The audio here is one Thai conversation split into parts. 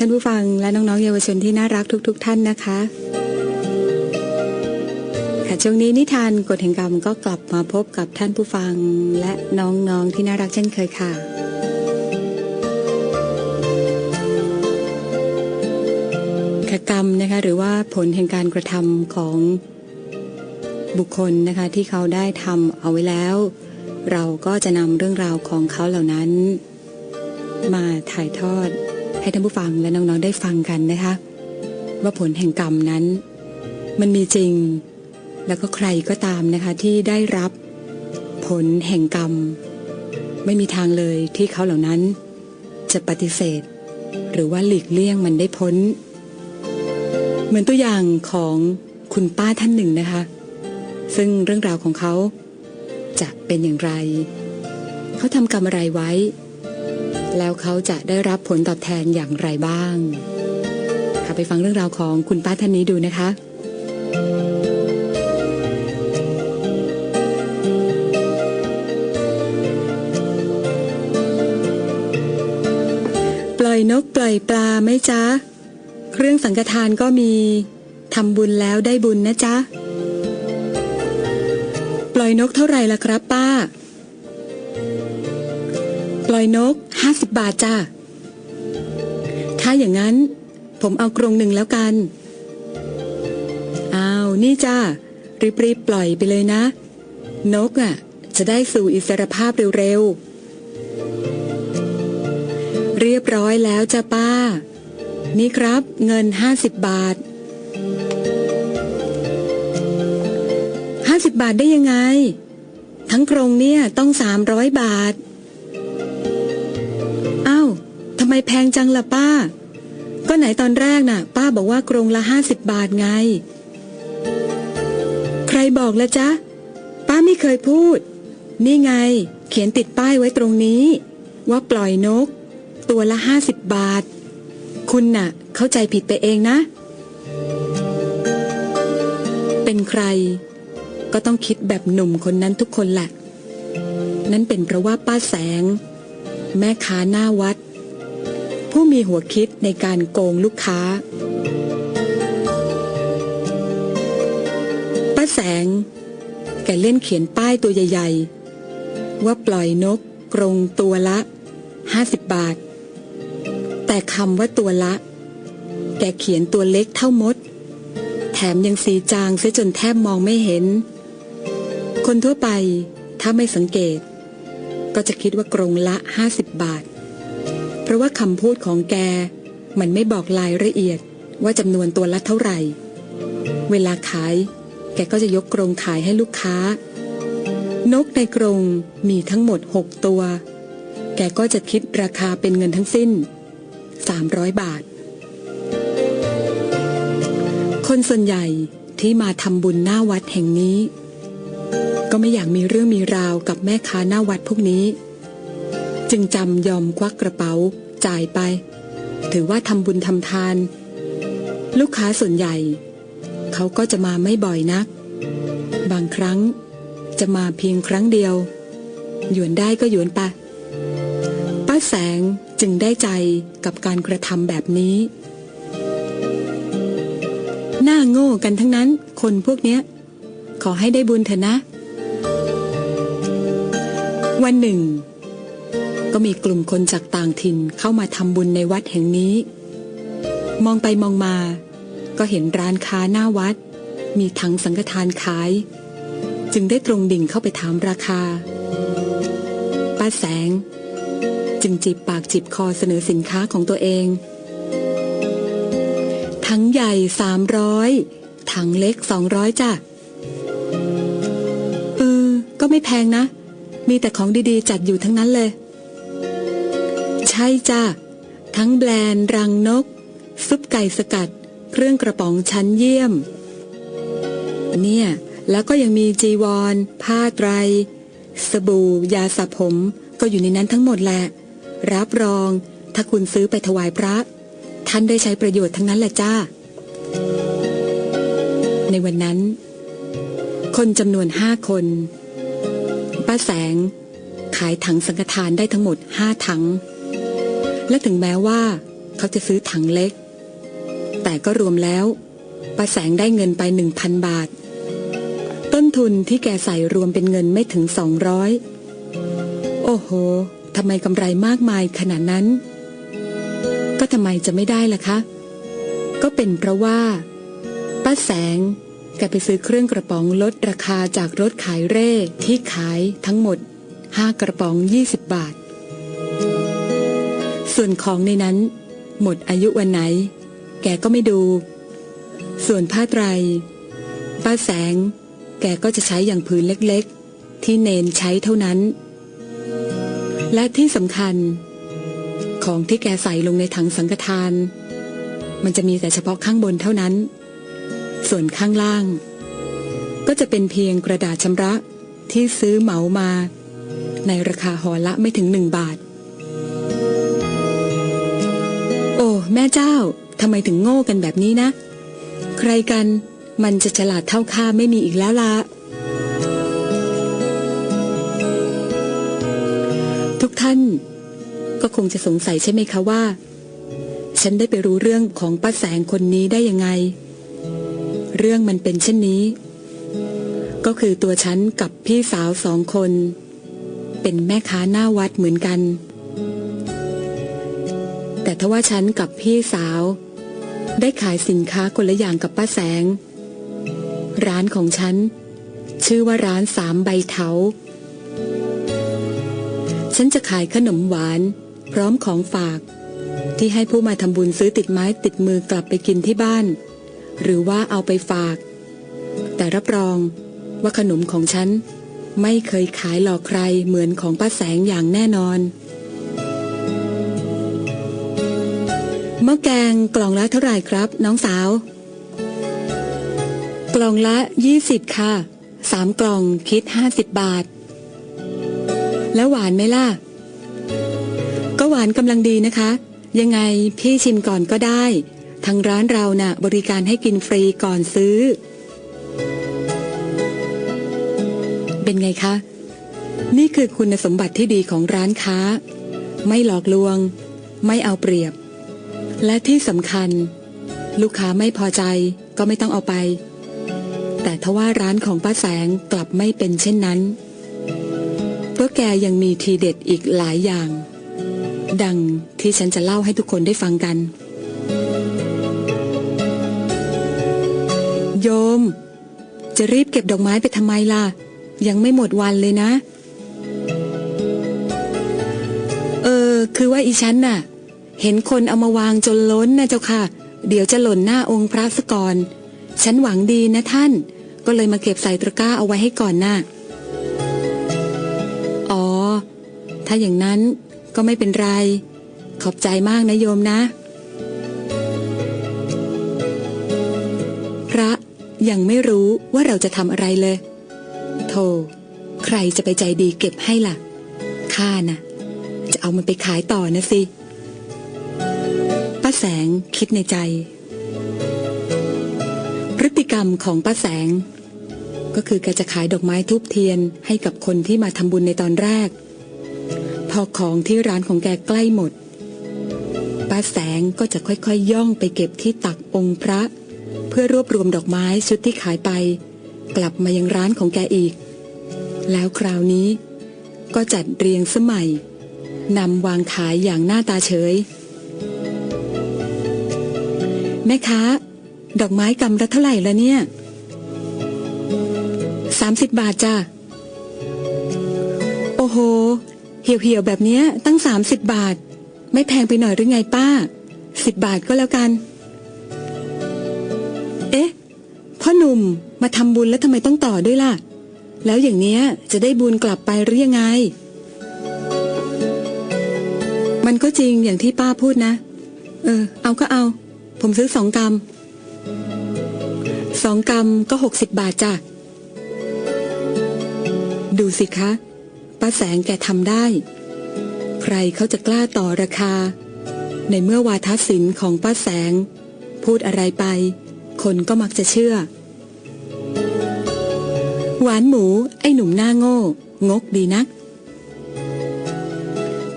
ท่านผู้ฟังและน้องๆเยาวชนที่น่ารักทุก ๆ ท่านนะคะค่ะช่วงนี้นิทานกฎแห่งกรรมก็กลับมาพบกับท่านผู้ฟังและน้องๆที่น่ารักเช่นเคยค่ะค่ะกรรมนะคะหรือว่าผลแห่งการกระทำของบุคคลนะคะที่เขาได้ทำเอาไว้แล้ว เราก็จะนำเรื่องราวของเขาเหล่านั้น มาถ่ายทอด ให้ท่านผู้ฟังและน้องๆได้ฟังกันนะคะ ว่าผลแห่งกรรมนั้น มันมีจริง แล้วก็ใครก็ตามนะคะที่ได้รับผลแห่งกรรม ไม่มีทางเลยที่เขาเหล่านั้น จะปฏิเสธ หรือว่าหลีกเลี่ยงมันได้พ้น เหมือนตัวอย่างของคุณป้าท่านหนึ่งนะคะ ซึ่งเรื่องราวของเขาจะเป็นอย่างไร เขาทำกรรมอะไรไว้ แล้วเขาจะได้รับผลตอบแทนอย่างไรบ้าง ค่ะไปฟังเรื่องราวของคุณป้าท่านนี้ดูนะคะปล่อยนกปล่อยปลาไหมจ๊ะ เครื่องสังฆทานก็มีทำบุญแล้วได้บุญนะจ๊ะ ปล่อยนกเท่าไหร่ล่ะครับป้า ล่อยนกห้าสิบบาทจ้า ถ้าอย่างนั้น ผมเอากรงหนึ่งแล้วกัน อ้าว นี่จ้ารีบๆปล่อยไปเลยนะ นกอะ จะได้สู่อิสรภาพเร็วๆ เรียบร้อยแล้วจ้าป้า นี่ครับเงินห้าสิบบาทห้าสิบบาทได้ยังไง ทั้งกรงเนี่ยต้องสามร้อยบาท ทำไมแพงจังล่ะป้า ก็ไหนตอนแรกน่ะ ป้าบอกว่ากรงละห้าสิบบาทไง ใครบอกละจ๊ะ ป้าไม่เคยพูด นี่ไง เขียนติดป้ายไว้ตรงนี้ ว่าปล่อยนก ตัวละห้าสิบบาท คุณน่ะ เข้าใจผิดไปเองนะ เป็นใคร ก็ต้องคิดแบบหนุ่มคนนั้นทุกคนแหละ นั่นเป็นเพราะว่าป้าแสง แม่ค้าหน้าวัด ผู้มีหัวคิดในการโกงลูกค้า ป้าแสง แกเล่นเขียนป้ายตัวใหญ่ ๆ ว่าปล่อยนกกรงตัวละ50บบาท แต่คำว่าตัวละ แกเขียนตัวเล็กเท่ามด แถมยังสีจางเสียจนแทบมองไม่เห็น คนทั่วไปถ้าไม่สังเกต ก็จะคิดว่ากรงละ50บาท เพราะว่าคำพูดของแก มันไม่บอกรายละเอียดว่าจำนวนตัวละเท่าไหร่ เวลาขาย แกก็จะยกกรงขายให้ลูกค้า นกในกรงมีทั้งหมด6ตัว แกก็จะคิดราคาเป็นเงินทั้งสิ้น 300 บาท คนส่วนใหญ่ที่มาทำบุญหน้าวัดแห่งนี้ ก็ไม่อยากมีเรื่องมีราวกับแม่ค้าหน้าวัดพวกนี้ จึงจำยอมควักกระเป๋าจ่ายไป ถือว่าทำบุญทำทาน ลูกค้าส่วนใหญ่ เขาก็จะมาไม่บ่อยนัก บางครั้งจะมาเพียงครั้งเดียว หยวนได้ก็หยวนไปป้าแสงจึงได้ใจกับการกระทำแบบนี้ หน้าโง่กันทั้งนั้น คนพวกเนี้ย ขอให้ได้บุญเถอะนะ วันหนึ่ง ก็มีกลุ่มคนจากต่างถิ่นเข้ามาทำบุญในวัดแห่งนี้ มองไปมองมา ก็เห็นร้านค้าหน้าวัด มีถังสังฆทานขาย จึงได้ตรงดิ่งเข้าไปถามราคา ป้าแสง จึงจีบปากจีบคอเสนอสินค้าของตัวเอง ถังใหญ่สามร้อยถังเล็กสองร้อยจ้ะเออก็ไม่แพงนะ มีแต่ของดีๆ จัดอยู่ทั้งนั้นเลย ช่จ้ะทั้งแบรนด์รังนก ซุปไก่สกัด เครื่องกระป๋องชั้นเยี่ยม เนี่ย แล้วก็ยังมีจีวร ผ้าไตร สบู่ ยาสระผม ก็อยู่ในนั้นทั้งหมดแหละ รับรอง ถ้าคุณซื้อไปถวายพระ ท่านได้ใช้ประโยชน์ทั้งนั้นแหละจ้า ในวันนั้น คนจำนวนห้าคน ป้าแสง ขายถังสังฆทานได้ทั้งหมดห้าถัง และถึงแม้ว่าเขาจะซื้อถังเล็ก แต่ก็รวมแล้วป้าแสงได้เงินไปหนึ่งพันบาท ต้นทุนที่แกใส่รวมเป็นเงินไม่ถึงสองร้อยโอ้โหทำไมกำไรมากมายขนาดนั้น ก็ทำไมจะไม่ได้ล่ะคะ ก็เป็นเพราะว่า ป้าแสงแกไปซื้อเครื่องกระป๋องลดราคาจากรถขายเร่ที่ขายทั้งหมด5กระป๋อง 20 บาท ส่วนของในนั้น หมดอายุวันไหน แกก็ไม่ดู ส่วนผ้าไตร ป้าแสง แกก็จะใช้อย่างผืนเล็กๆ ที่เนนใช้เท่านั้น และที่สำคัญ ของที่แกใส่ลงในถังสังฆทาน มันจะมีแต่เฉพาะข้างบนเท่านั้น ส่วนข้างล่าง ก็จะเป็นเพียงกระดาษชำระที่ซื้อเหมามา ในราคาห่อละไม่ถึงหนึ่งบาท แม่เจ้าทำไมถึงโง่กันแบบนี้นะ ใครกันมันจะฉลาดเท่าข้าไม่มีอีกแล้วละทุกท่านก็คงจะสงสัยใช่ไหมคะว่า ฉันได้ไปรู้เรื่องของป้าแสงคนนี้ได้ยังไง เรื่องมันเป็นเช่นนี้ ก็คือตัวฉันกับพี่สาวสองคน เป็นแม่ค้าหน้าวัดเหมือนกัน ทว่าฉันกับพี่สาว ได้ขายสินค้าคนละอย่างกับป้าแสง ร้านของฉัน ชื่อว่าร้านสามใบเถา ฉันจะขายขนมหวาน พร้อมของฝาก ที่ให้ผู้มาทำบุญซื้อติดไม้ติดมือกลับไปกินที่บ้าน หรือว่าเอาไปฝาก แต่รับรองว่าขนมของฉัน ไม่เคยขายหลอกใครเหมือนของป้าแสงอย่างแน่นอน หม้อแกงกล่องละเท่าไหร่ครับ น้องสาว กล่องละ 20 ค่ะสามกล่องคิด 50 บาท แล้วหวานไหมล่ะ ก็หวานกำลังดีนะคะ ยังไงพี่ชิมก่อนก็ได้ ทางร้านเราน่ะ บริการให้กินฟรีก่อนซื้อ เป็นไงคะ นี่คือคุณสมบัติที่ดีของร้านค้า ไม่หลอกลวง ไม่เอาเปรียบ และที่สำคัญ ลูกค้าไม่พอใจก็ไม่ต้องเอาไป แต่ทว่าร้านของป้าแสงกลับไม่เป็นเช่นนั้น เพราะแกยังมีทีเด็ดอีกหลายอย่าง ดังที่ฉันจะเล่าให้ทุกคนได้ฟังกัน โยม จะรีบเก็บดอกไม้ไปทำไมล่ะ ยังไม่หมดวันเลยนะ เออ คือว่าอีฉันน่ะ เห็นคนเอามาวางจนล้นนะเจ้าค่ะ เดี๋ยวจะหล่นหน้าองค์พระสก่อน ฉันหวังดีนะท่าน ก็เลยมาเก็บใส่ตะกร้าเอาไว้ให้ก่อนน่ะอ๋อ ถ้าอย่างนั้นก็ไม่เป็นไร ขอบใจมากนะโยมนะ พระยังไม่รู้ว่าเราจะทำอะไรเลย โธ่ใครจะไปใจดีเก็บให้ล่ะข้าน่ะ จะเอามันไปขายต่อนะสิ แสงคิดในใจ พฤติกรรมของป้าแสง ก็คือแกจะขายดอกไม้ทูบเทียนให้กับคนที่มาทำบุญในตอนแรก พอของที่ร้านของแกใกล้หมด ป้าแสงก็จะค่อยๆยย่องไปเก็บที่ตักองค์พระ เพื่อรวบรวมดอกไม้ชุดที่ขายไป กลับมายังร้านของแกอีก แล้วคราวนี้ ก็จัดเรียงสมัยนำวางขายอย่างหน้าตาเฉย แม่ค้า ดอกไม้กำละเท่าไหร่ละเนี่ยสามสิบบาทจ้ะ โอ้โห เหี่ยวๆแบบเนี้ยตั้งสามสิบบาท ไม่แพงไปหน่อยหรือไงป้าสิบบาทก็แล้วกัน เอ๊ะ พ่อหนุ่มมาทำบุญแล้วทำไมต้องต่อด้วยล่ะ แล้วอย่างเนี้ยจะได้บุญกลับไปหรือยังไง มันก็จริงอย่างที่ป้าพูดนะ เออ เอาก็เอา ผมซื้อสองกรัมสองกรัมก็หกสิบบาทจ้ะ ดูสิคะ ป้าแสงแกทำได้ ใครเขาจะกล้าต่อราคา ในเมื่อวาทศิลป์ของป้าแสง พูดอะไรไป คนก็มักจะเชื่อ หวานหมูไอ้หนุ่มหน้าโง่ งกดีนัก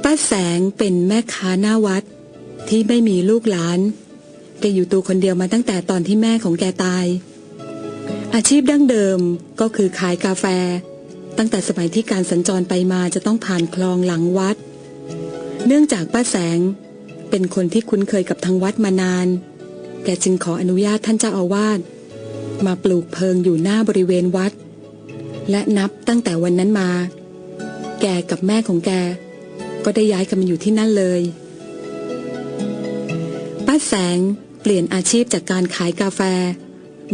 ป้าแสงเป็นแม่ค้าหน้าวัดที่ไม่มีลูกหลาน แกอยู่ตัวคนเดียวมาตั้งแต่ตอนที่แม่ของแกตาย อาชีพดั้งเดิมก็คือขายกาแฟ ตั้งแต่สมัยที่การสัญจรไปมาจะต้องผ่านคลองหลังวัด เนื่องจากป้าแสงเป็นคนที่คุ้นเคยกับทางวัดมานาน แกจึงขออนุญาตท่านเจ้าอาวาสมาปลูกเพิงอยู่หน้าบริเวณวัด และนับตั้งแต่วันนั้นมา แกกับแม่ของแก ก็ได้ย้ายกันมาอยู่ที่นั่นเลย ป้าแสง เปลี่ยนอาชีพจากการขายกาแฟ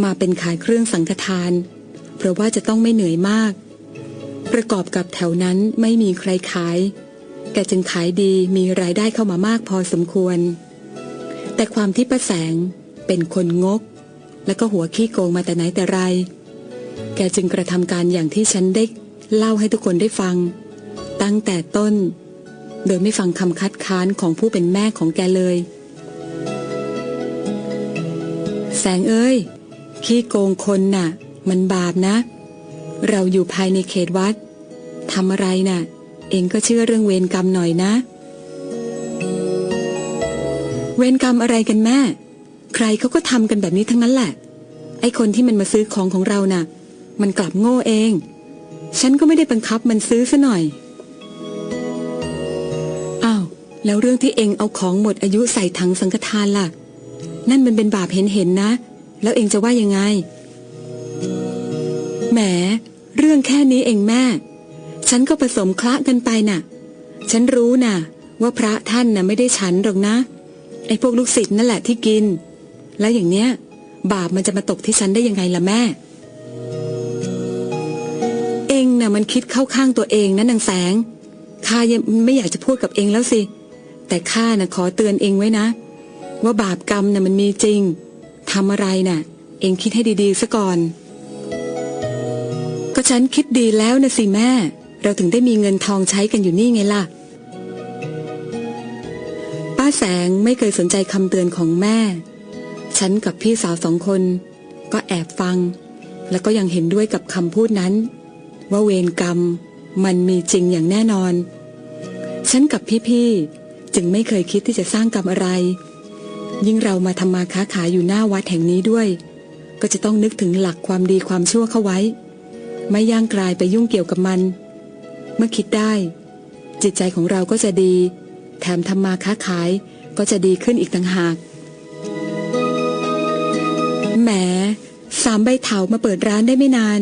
มาเป็นขายเครื่องสังฆทาน เพราะว่าจะต้องไม่เหนื่อยมาก ประกอบกับแถวนั้นไม่มีใครขาย แกจึงขายดีมีรายได้เข้ามามากพอสมควร แต่ความที่ป้าแสงเป็นคนงก และก็หัวขี้โกงมาแต่ไหนแต่ไร แกจึงกระทำการอย่างที่ฉันได้เล่าให้ทุกคนได้ฟัง ตั้งแต่ต้น โดยไม่ฟังคำคัดค้านของผู้เป็นแม่ของแกเลย งเอ้ย ขี้โกงคนน่ะ มันบาปนะ เราอยู่ภายในเขตวัดทำอะไรน่ะ เองก็เชื่อเรื่องเวรกรรมหน่อยนะ เวรกรรมอะไรกันแม่ ใครเขาก็ทำกันแบบนี้ทั้งนั้นแหละ ไอ้คนที่มันมาซื้อของของเราน่ะ มันกลับโง่เอง ฉันก็ไม่ได้บังคับมันซื้อซะหน่อย อ้าว แล้วเรื่องที่เองเอาของหมดอายุใส่ถังสังฆทานล่ะ นั่นมันเป็นบาปเห็นเห็นๆนะ แล้วเองจะว่ายังไง แหม เรื่องแค่นี้เองแม่ ฉันก็ผสมคละกันไปน่ะ ฉันรู้น่ะ ว่าพระท่านน่ะไม่ได้ฉันหรอกนะ ไอ้พวกลูกศิษย์นั่นแหละที่กิน แล้วอย่างเนี้ย บาปมันจะมาตกที่ฉันได้ยังไงล่ะแม่ เองน่ะมันคิดเข้าข้างตัวเองนะนางแสงข้ายังไม่อยากจะพูดกับเองแล้วสิ แต่ข้าน่ะขอเตือนเองไว้นะ ว่าบาปกรรมน่ะมันมีจริงทำอะไรน่ะ เองคิดให้ดีๆซะก่อน ก็ฉันคิดดีแล้วนะสิแม่ เราถึงได้มีเงินทองใช้กันอยู่นี่ไงล่ะ ป้าแสงไม่เคยสนใจคำเตือนของแม่ ฉันกับพี่สาวสองคน ก็แอบฟัง แล้วก็ยังเห็นด้วยกับคำพูดนั้น ว่าเวรกรรมมันมีจริงอย่างแน่นอน ฉันกับพี่ๆ จึงไม่เคยคิดที่จะสร้างกรรมอะไร ยิ่งเรามาทำมาค้าขายอยู่หน้าวัดแห่งนี้ด้วย ก็จะต้องนึกถึงหลักความดีความชั่วเข้าไว้ ไม่ย่างกลายไปยุ่งเกี่ยวกับมัน เมื่อคิดได้ จิตใจของเราก็จะดี แถมทำมาค้าขายก็จะดีขึ้นอีกต่างหากแหมสามใบเถามาเปิดร้านได้ไม่นาน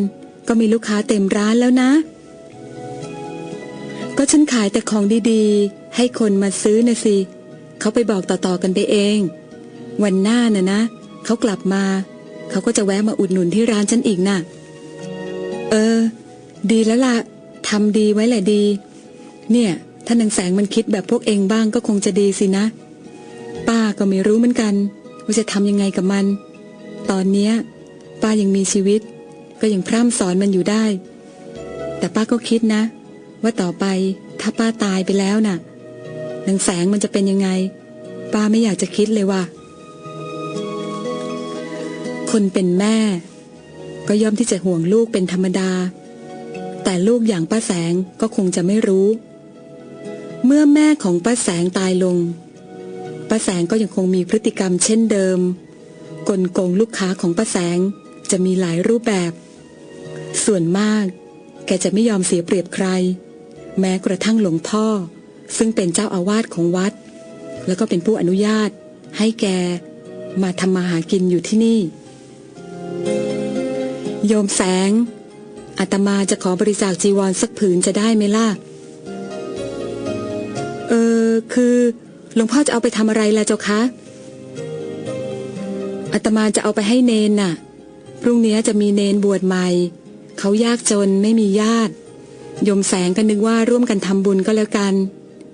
ก็มีลูกค้าเต็มร้านแล้วนะ ก็ฉันขายแต่ของดีๆ ให้คนมาซื้อนะสิเขาไปบอกต่อๆกันไปเอง วันหน้าน่ะนะเขากลับมา เขาก็จะแวะมาอุดหนุนที่ร้านฉันอีกน่ะ เออ ดีแล้วล่ะทำดีไว้แหละดี เนี่ย ถ้านางแสงมันคิดแบบพวกเองบ้างก็คงจะดีสินะ ป้าก็ไม่รู้เหมือนกัน ว่าจะทำยังไงกับมัน ตอนเนี้ย ป้ายังมีชีวิต ก็ยังพร่ำสอนมันอยู่ได้ แต่ป้าก็คิดนะ ว่าต่อไปถ้าป้าตายไปแล้วน่ะนางแสงมันจะเป็นยังไง ป้าไม่อยากจะคิดเลยว่า คนเป็นแม่ ก็ย่อมที่จะห่วงลูกเป็นธรรมดา แต่ลูกอย่างป้าแสงก็คงจะไม่รู้ เมื่อแม่ของป้าแสงตายลงป้าแสงก็ยังคงมีพฤติกรรมเช่นเดิม กลโกงลูกค้าของป้าแสงจะมีหลายรูปแบบ ส่วนมาก แกจะไม่ยอมเสียเปรียบใคร แม้กระทั่งหลวงพ่อ ซึ่งเป็นเจ้าอาวาสของวัด แล้วก็เป็นผู้อนุญาตให้แกมาทำมาหากินอยู่ที่นี่ โยมแสงอาตมาจะขอบริจาคจีวรสักผืนจะได้ไหมล่ะ เออคือหลวงพ่อจะเอาไปทำอะไรล่ะเจ้าคะอาตมาจะเอาไปให้เนนน่ะ พรุ่งนี้จะมีเนนบวชใหม่ เขายากจนไม่มีญาติ โยมแสงก็นึกว่าร่วมกันทำบุญก็แล้วกัน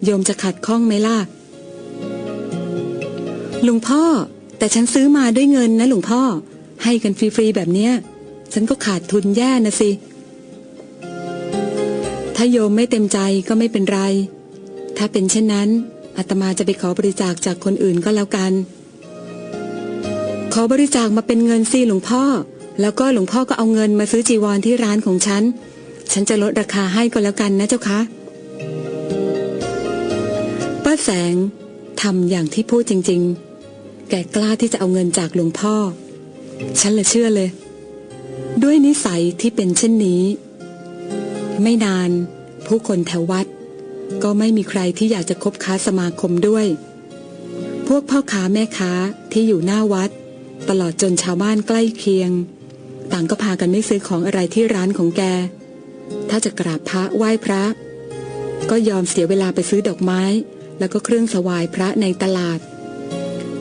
โยมจะขัดข้องไหมล่ะหลวงพ่อ แต่ฉันซื้อมาด้วยเงินนะหลวงพ่อ ให้กันฟรีๆแบบเนี้ย ฉันก็ขาดทุนแย่นะสิ ถ้าโยมไม่เต็มใจก็ไม่เป็นไร ถ้าเป็นเช่นนั้นอาตมาจะไปขอบริจาคจากคนอื่นก็แล้วกัน ขอบริจาคมาเป็นเงินสิหลวงพ่อ แล้วก็หลวงพ่อก็เอาเงินมาซื้อจีวรที่ร้านของฉัน ฉันจะลดราคาให้ก็แล้วกันนะเจ้าคะป้าแสงทำอย่างที่พูดจริง ๆ แกกล้าที่จะเอาเงินจากหลวงพ่อ ฉันละเชื่อเลย ด้วยนิสัยที่เป็นเช่นนี้ ไม่นานผู้คนแถววัด ก็ไม่มีใครที่อยากจะคบค้าสมาคมด้วย พวกพ่อค้าแม่ค้าที่อยู่หน้าวัด ตลอดจนชาวบ้านใกล้เคียง ต่างก็พากันไม่ซื้อของอะไรที่ร้านของแก ถ้าจะกราบพระไหว้พระ ก็ยอมเสียเวลาไปซื้อดอกไม้ แล้วก็เครื่องสวายพระในตลาด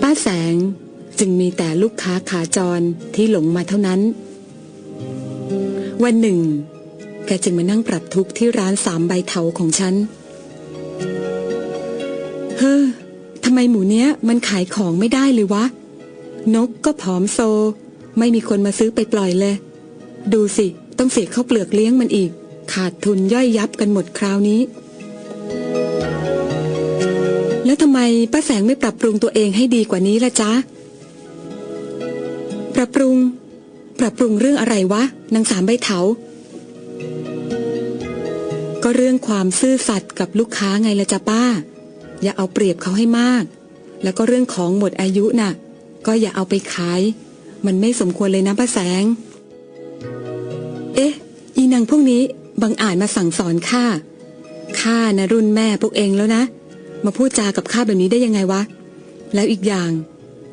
ป้าแสงจึงมีแต่ลูกค้าขาจรที่หลงมาเท่านั้น วันหนึ่ง แกจึงมานั่งปรับทุกข์ที่ร้านสามใบเถาของฉัน เฮ้อทำไมหมูเนี้ยมันขายของไม่ได้เลยวะ นกก็ผอมโซ ไม่มีคนมาซื้อไปปล่อยเลย ดูสิ ต้องเสียข้าวเปลือกเลี้ยงมันอีก ขาดทุนย่อยยับกันหมดคราวนี้ แล้วทำไมป้าแสงไม่ปรับปรุงตัวเองให้ดีกว่านี้ล่ะจ๊ะ ปรับปรุง ปรับปรุงเรื่องอะไรวะนางสามใบเถา ก็เรื่องความซื่อสัตย์กับลูกค้าไงละจ๊ะป้า อย่าเอาเปรียบเขาให้มาก แล้วก็เรื่องของหมดอายุน่ะ ก็อย่าเอาไปขาย มันไม่สมควรเลยนะป้าแสง เอ๊ะ อีนางพวกนี้บังอาจมาสั่งสอนข้าข้านะรุ่นแม่พวกเองแล้วนะ มาพูดจากับข้าแบบนี้ได้ยังไงวะ แล้วอีกอย่าง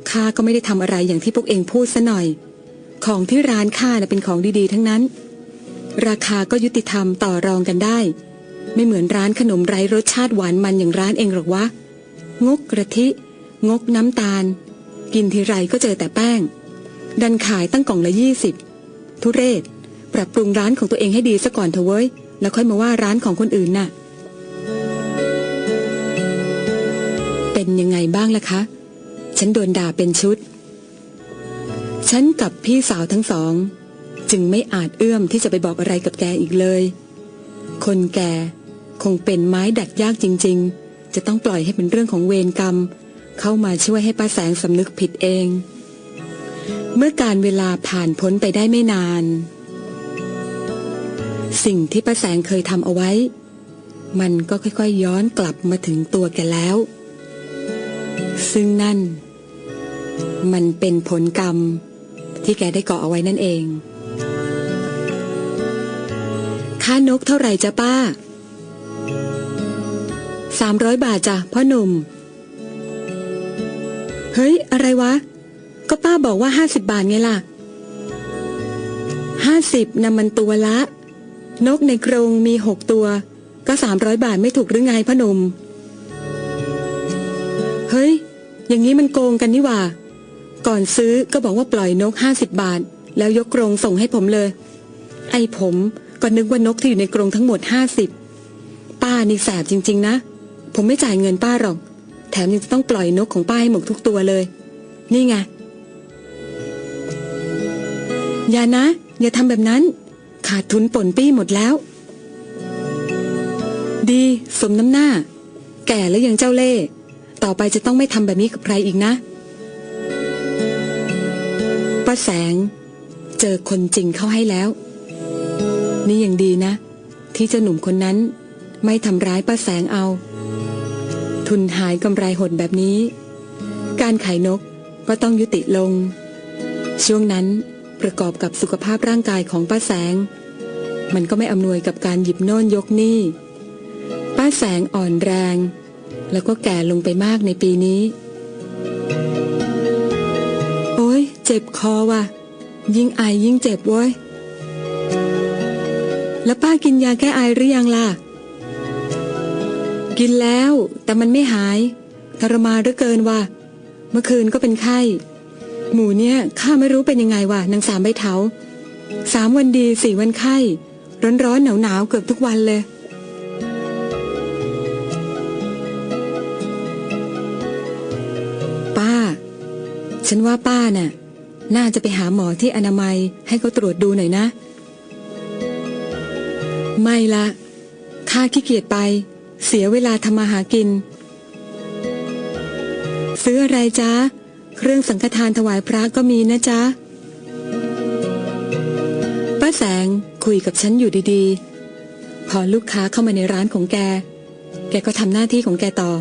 ข้าก็ไม่ได้ทำอะไรอย่างที่พวกเองพูดซะหน่อย ของที่ร้านข้านะเป็นของดีๆ ทั้งนั้น ราคาก็ยุติธรรมต่อรองกันได้ ไม่เหมือนร้านขนมไร้รสชาติหวานมันอย่างร้านเองหรอกวะ งกกระทิ งกน้ำตาล กินทีไรก็เจอแต่แป้ง ดันขายตั้งกล่องละยี่สิบทุเรศ ปรับปรุงร้านของตัวเองให้ดีซะก่อนเถอะเว้ย แล้วค่อยมาว่าร้านของคนอื่นน่ะ เป็นยังไงบ้างล่ะคะ ฉันโดนด่าเป็นชุด ฉันกับพี่สาวทั้งสอง จึงไม่อาจเอื้อมที่จะไปบอกอะไรกับแกอีกเลย คนแก่คงเป็นไม้ดัดยากจริง ๆ จะต้องปล่อยให้เป็นเรื่องของเวรกรรม เข้ามาช่วยให้ป้าแสงสำนึกผิดเอง เมื่อการเวลาผ่านพ้นไปได้ไม่นาน สิ่งที่ป้าแสงเคยทำเอาไว้ มันก็ค่อยๆย้อนกลับมาถึงตัวแกแล้ว ซึ่งนั่น มันเป็นผลกรรม ที่แกได้ก่อเอาไว้นั่นเอง ค่านกเท่าไหร่จ้ะป้าสามร้อยบาทจ้ะพ่อหนุ่ม เฮ้ย อะไรวะ ก็ป้าบอกว่าห้าสิบบาทไงล่ะห้าสิบนำมันตัวละ นกในกรงมีหกตัว ก็สามร้อยบาทไม่ถูกหรือไงพ่อหนุ่ม เฮ้ย อย่างนี้มันโกงกันนี่หว่า ก่อนซื้อก็บอกว่าปล่อยนกห้าสิบบาท แล้วยกกรงส่งให้ผมเลย ไอ้ผมก็นึกว่านกที่อยู่ในกรงทั้งหมดห้าสิบป้านี่แสบจริง ๆ นะ ผมไม่จ่ายเงินป้าหรอก แถมยังจะต้องปล่อยนกของป้าให้หมดทุกตัวเลย นี่ไง อย่านะ อย่าทำแบบนั้น ขาดทุนป่นปี้หมดแล้ว ดี สมน้ำหน้า แก่แล้วยังเจ้าเล่ ต่อไปจะต้องไม่ทำแบบนี้กับใครอีกนะ แสง เจอคนจริงเข้าให้แล้ว นี่ยังดีนะ ที่เจ้าหนุ่มคนนั้นไม่ทำร้ายป้าแสงเอา ทุนหายกำไรหดแบบนี้ การขายนกก็ต้องยุติลง ช่วงนั้นประกอบกับสุขภาพร่างกายของป้าแสง มันก็ไม่อำนวยกับการหยิบโน่นยกนี่ ป้าแสงอ่อนแรง แล้วก็แก่ลงไปมากในปีนี้ เจ็บคอว่ะ ยิ่งไอยิ่งเจ็บเว้ย แล้วป้ากินยาแก้ไอหรือยังล่ะ กินแล้วแต่มันไม่หายทรมานเหลือเกินว่ะ เมื่อคืนก็เป็นไข้ หมูเนี่ยข้าไม่รู้เป็นยังไงว่ะนางสามใบเถาสามวันดีสี่วันไข้ ร้อนร้อนหนาวหนาวๆเกือบทุกวันเลยป้าฉันว่าป้าน่ะ น่าจะไปหาหมอที่อนามัยให้เขาตรวจดูหน่อยนะ ไม่ละข้าขี้เกียจไป เสียเวลาทำมาหากิน ซื้ออะไรจ๊ะ เครื่องสังฆทานถวายพระก็มีนะจ๊ะ ป้าแสงคุยกับฉันอยู่ดีๆ พอลูกค้าเข้ามาในร้านของแก แกก็ทำหน้าที่ของแกต่อ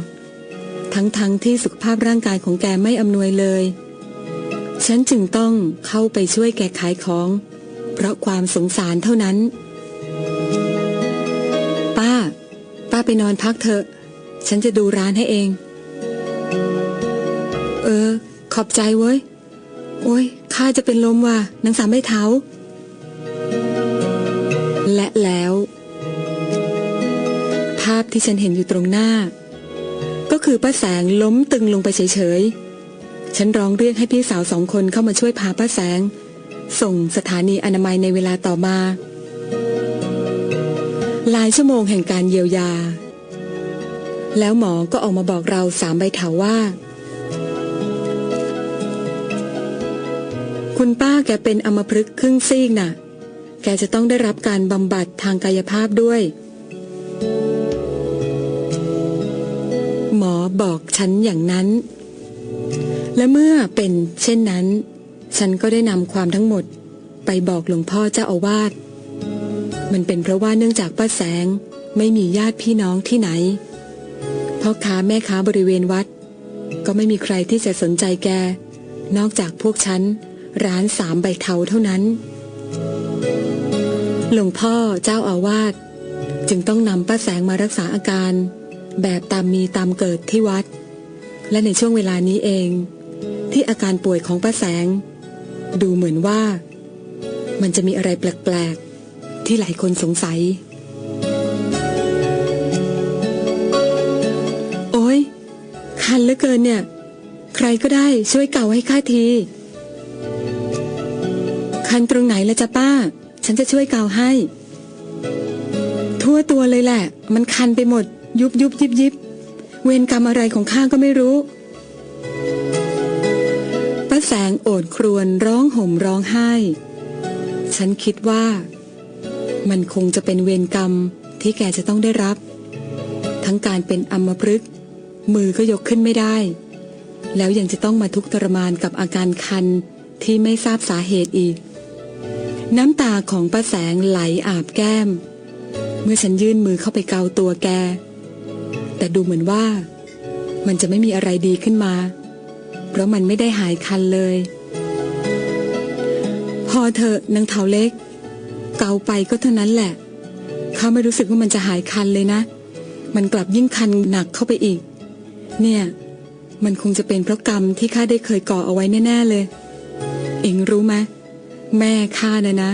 ททั้งๆทที่สุขภาพร่างกายของแกไม่อำนวยเลย ฉันจึงต้องเข้าไปช่วยแกขายของ เพราะความสงสารเท่านั้น ป้า ป้าไปนอนพักเถอะ ฉันจะดูร้านให้เอง เออ ขอบใจเว้ย โอ้ยข้าจะเป็นลมว่ะนางสามไม่เท้า และแล้ว ภาพที่ฉันเห็นอยู่ตรงหน้า ก็คือป้าแสงล้มตึงลงไปเฉยๆ ฉันร้องเรียกให้พี่สาวสองคนเข้ามาช่วยพาป้าแสง ส่งสถานีอนามัยในเวลาต่อมา หลายชั่วโมงแห่งการเยียวยา แล้วหมอก็ออกมาบอกเราสามใบเถาว่า คุณป้าแกเป็นอมพฤกษ์ครึ่งซีกน่ะ แกจะต้องได้รับการบำบัดทางกายภาพด้วย หมอบอกฉันอย่างนั้น และเมื่อเป็นเช่นนั้น ฉันก็ได้นำความทั้งหมดไปบอกหลวงพ่อเจ้าอาวาส มันเป็นเพราะว่าเนื่องจากป้าแสงไม่มีญาติพี่น้องที่ไหน พ่อค้าแม่ค้าบริเวณวัด ก็ไม่มีใครที่จะสนใจแก นอกจากพวกฉัน ร้านสามใบเทาเท่านั้น หลวงพ่อเจ้าอาวาสจึงต้องนำป้าแสงมารักษาอาการ แบบตามมีตามเกิดที่วัด และในช่วงเวลานี้เอง ที่อาการป่วยของป้าแสง ดูเหมือนว่า มันจะมีอะไรแปลกๆ ที่หลายคนสงสัย โอ้ยคันเหลือเกินเนี่ย ใครก็ได้ช่วยเก่าให้ข้าที คันตรงไหนละจ๊ะป้า ฉันจะช่วยเกาให้ ทั่วตัวเลยแหละ มันคันไปหมด ยุบยุบยิบยิบเวรกรรมอะไรของข้าก็ไม่รู้ ป้าแสงโอดครวญร้องห่มร้องไห้ ฉันคิดว่า มันคงจะเป็นเวรกรรมที่แกจะต้องได้รับ ทั้งการเป็นอัมพฤกษ์มือก็ยกขึ้นไม่ได้ แล้วยังจะต้องมาทุกข์ทรมานกับอาการคันที่ไม่ทราบสาเหตุอีก น้ำตาของป้าแสงไหลอาบแก้ม เมื่อฉันยื่นมือเข้าไปเกาตัวแก แต่ดูเหมือนว่า มันจะไม่มีอะไรดีขึ้นมา ราะมันไม่ได้หายคันเลย พอเถอะนางเทาเล็ก เกาไปก็เท่านั้นแหละข้าไม่รู้สึกว่ามันจะหายคันเลยนะ มันกลับยิ่งคันหนักเข้าไปอีก เนี่ย มันคงจะเป็นเพราะกรรมที่ข้าได้เคยก่อเอาไว้แน่ ๆ เลย เอ็งรู้ไหมแม่ข้านะนะ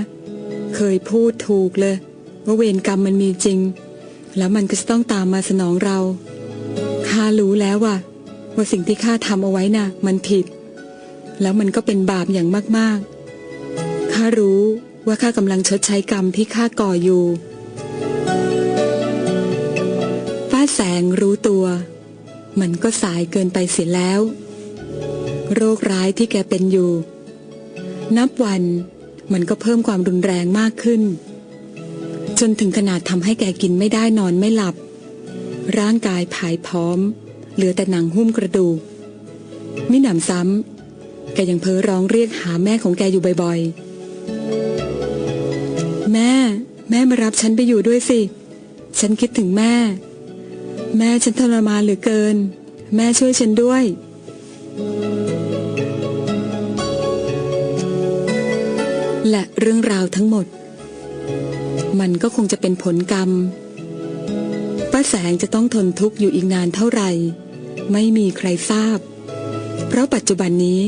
เคยพูดถูกเลย ว่าเวรกรรมมันมีจริง แล้วมันก็จะต้องตามมาสนองเราข้ารู้แล้วว่า ว่าสิ่งที่ข้าทำเอาไว้น่ะ มันผิด แล้วมันก็เป็นบาปอย่างมากๆข้ารู้ว่าข้ากำลังชดใช้กรรมที่ข้าก่ออยู่ ป้าแสงรู้ตัว มันก็สายเกินไปเสียแล้ว โรคร้ายที่แกเป็นอยู่ นับวันมันก็เพิ่มความรุนแรงมากขึ้น จนถึงขนาดทำให้แกกินไม่ได้นอนไม่หลับ ร่างกายผายพร้อม เหลือแต่หนังหุ้มกระดูกมิหนำซ้ำแกยังเพ้อร้องเรียกหาแม่ของแกอยู่บ่อยๆ แม่ แม่มารับฉันไปอยู่ด้วยสิ ฉันคิดถึงแม่ แม่ฉันทรมานเหลือเกิน แม่ช่วยฉันด้วย และเรื่องราวทั้งหมด มันก็คงจะเป็นผลกรรมป้าแสงจะต้องทนทุกข์อยู่อีกนานเท่าไหร่ ไม่มีใครทราบ เพราะปัจจุบันนี้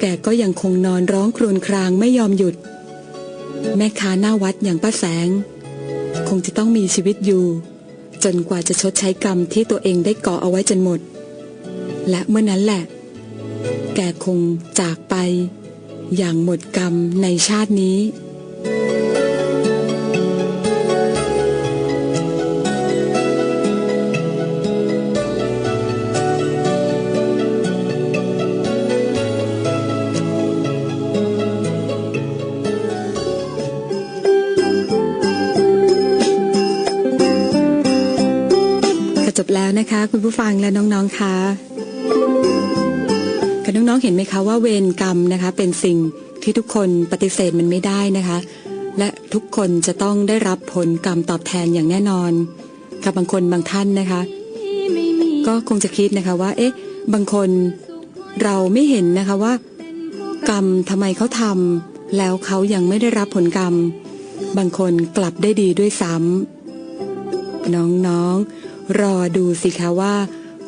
แกก็ยังคงนอนร้องครวญครางไม่ยอมหยุด แม่ค้าหน้าวัดอย่างป้าแสง คงจะต้องมีชีวิตอยู่ จนกว่าจะชดใช้กรรมที่ตัวเองได้ก่อเอาไว้จนหมด และเมื่อนั้นแหละ แกคงจากไป อย่างหมดกรรมในชาตินี้ นะคะ คุณผู้ฟังและน้องๆคะค่ะน้องๆเห็นไหมคะว่าเวรกรรมนะคะ เป็นสิ่งที่ทุกคนปฏิเสธมันไม่ได้นะคะ และทุกคนจะต้องได้รับผลกรรมตอบแทนอย่างแน่นอนกับบางคนบางท่านนะคะ ก็ก็คงจะคิดนะคะว่า เอ๊ะ บางคนเราไม่เห็นนะคะว่า กรรมทำไมเขาทำแล้วเขายังไม่ได้รับผลกรรม บางคนกลับได้ดีด้วยซ้ำน้องๆ รอดูสิคะว่า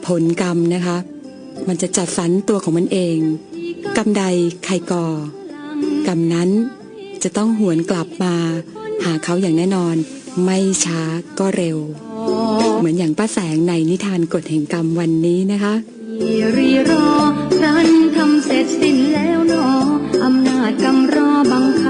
ผลกรรมนะคะ มันจะจัดสรรตัวของมันเอง กรรมใดใครก่อกรรมนั้นจะต้องหวนกลับมา หาเขาอย่างแน่นอน ไม่ช้าก็เร็ว เหมือนอย่างป้าแสงในนิทานกฎแห่งกรรมวันนี้นะคะรีรอครั้นทำเสร็จสิ้นแล้วนออำนาจกำรอบังคับ